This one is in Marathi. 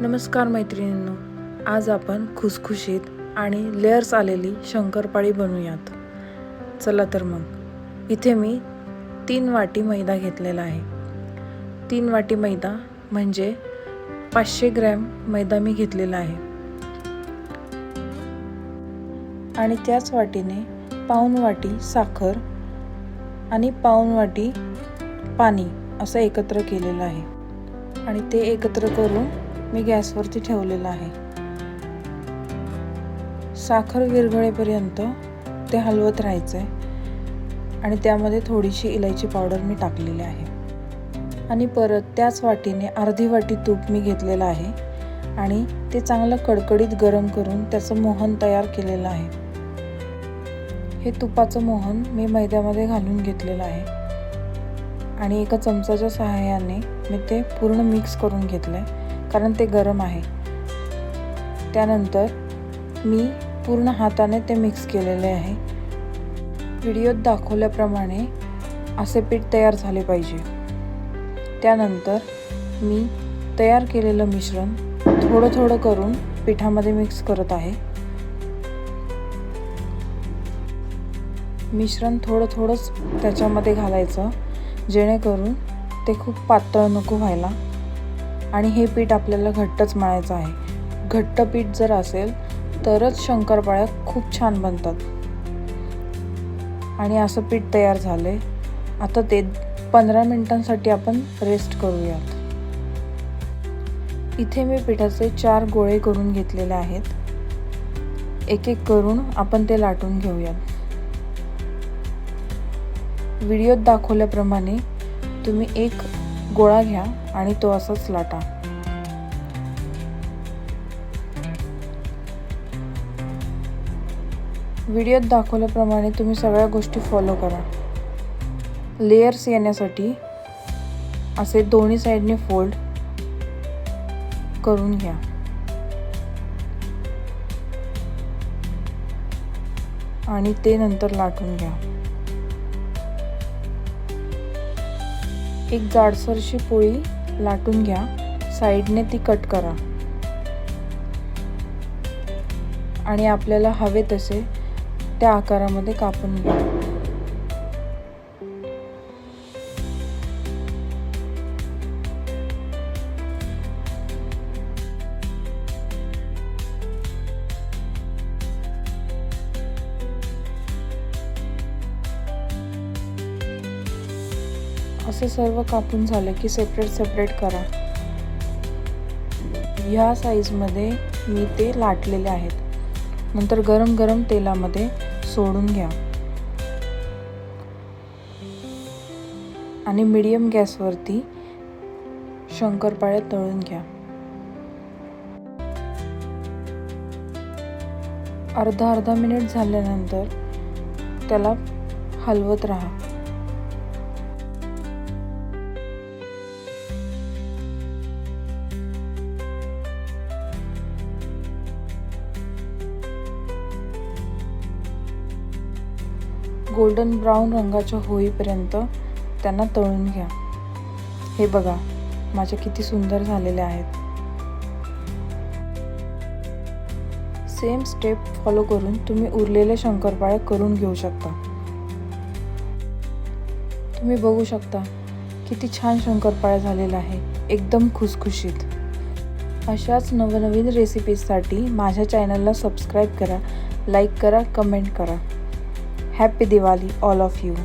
नमस्कार मैत्रिणींनो आज आपण खुसखुशीत आणि लेअर्स आलेली शंकरपाळी बनवूयात. चला तर मग इथे मी तीन वाटी मैदा घेतलेला आहे. तीन वाटी मैदा म्हणजे पाचशे ग्रॅम मैदा मी घेतलेला आहे. आणि त्याच वाटीने पाऊन वाटी साखर आणि पाऊन वाटी पाणी असं एकत्र केलेलं आहे. आणि ते एकत्र करून मी गॅसवरती ठेवलेलं आहे. साखर विरघळेपर्यंत ते हलवत राहायचं आहे आणि त्यामध्ये थोडीशी इलायची पावडर मी टाकलेली आहे. आणि परत त्याच वाटीने अर्धी वाटी तूप मी घेतलेलं आहे आणि ते चांगलं कडकडीत गरम करून त्याचं मोहन तयार केलेलं आहे. हे तुपाचं मोहन मी मैद्यामध्ये घालून घेतलेलं आहे. आणि एका चमचाच्या सहाय्याने मी ते पूर्ण मिक्स करून घेतलं आहे कारण ते गरम आहे. त्यानंतर मी पूर्ण हाताने ते मिक्स केलेले आहे. व्हिडिओत दाखवल्याप्रमाणे असे पीठ तयार झाले पाहिजे. त्यानंतर मी तयार केलेलं मिश्रण थोडं थोडं करून पिठामध्ये मिक्स करत आहे. मिश्रण थोडं थोडंच त्याच्यामध्ये घालायचं जेणेकरून ते खूप पातळ नको व्हायला. आणि हे पीठ आपल्याला घट्टच मळायचं आहे. घट्ट पीठ जर असेल तरच शंकरपाळ्या खूप छान बनतात. आणि असं पीठ तयार झालं. आहे आता ते पंधरा मिनटांसाठी आपण रेस्ट करूयात. इथे मी पिठाचे चार गोळे करून घेतलेले आहेत. एक एक करून आपण ते लाटून घेऊयात. व्हिडिओत दाखवल्याप्रमाणे तुम्ही एक गोळा घ्या आणि तो असाच लाटा. व्हिडिओत दाखवल्याप्रमाणे तुम्ही सगळ्या गोष्टी फॉलो करा. लेयर्स येण्यासाठी असे दोन्ही साईडने फोल्ड करून घ्या. आणि ते नंतर लाटून घ्या. एक जाडसरशी पोळी लाटून घ्या. साईडने ती कट करा. आणि आपल्याला हवे तसे त्या आकारामध्ये कापून घ्या. असं सर्व कापून झालं की सेपरेट सेपरेट करा. ह्या साईजमध्ये मी ते लाटलेले आहेत. नंतर गरम गरम तेलामध्ये सोडून घ्या. आणि मिडियम गॅसवरती शंकरपाळ्या तळून घ्या. अर्धा अर्धा मिनिट झाल्यानंतर त्याला हलवत राहा. गोल्डन ब्राऊन रंगाच्या होईपर्यंत त्यांना तळून घ्या. हे बघा माझ्या किती सुंदर झालेल्या आहेत. सेम स्टेप फॉलो करून तुम्ही उरलेले शंकरपाळे करून घेऊ शकता. तुम्ही बघू शकता किती छान शंकरपाळ्या झालेला आहे एकदम खुसखुशीत. अशाच नवनवीन रेसिपीजसाठी माझ्या चॅनलला सबस्क्राईब करा लाईक करा कमेंट करा. Happy Diwali, all of you.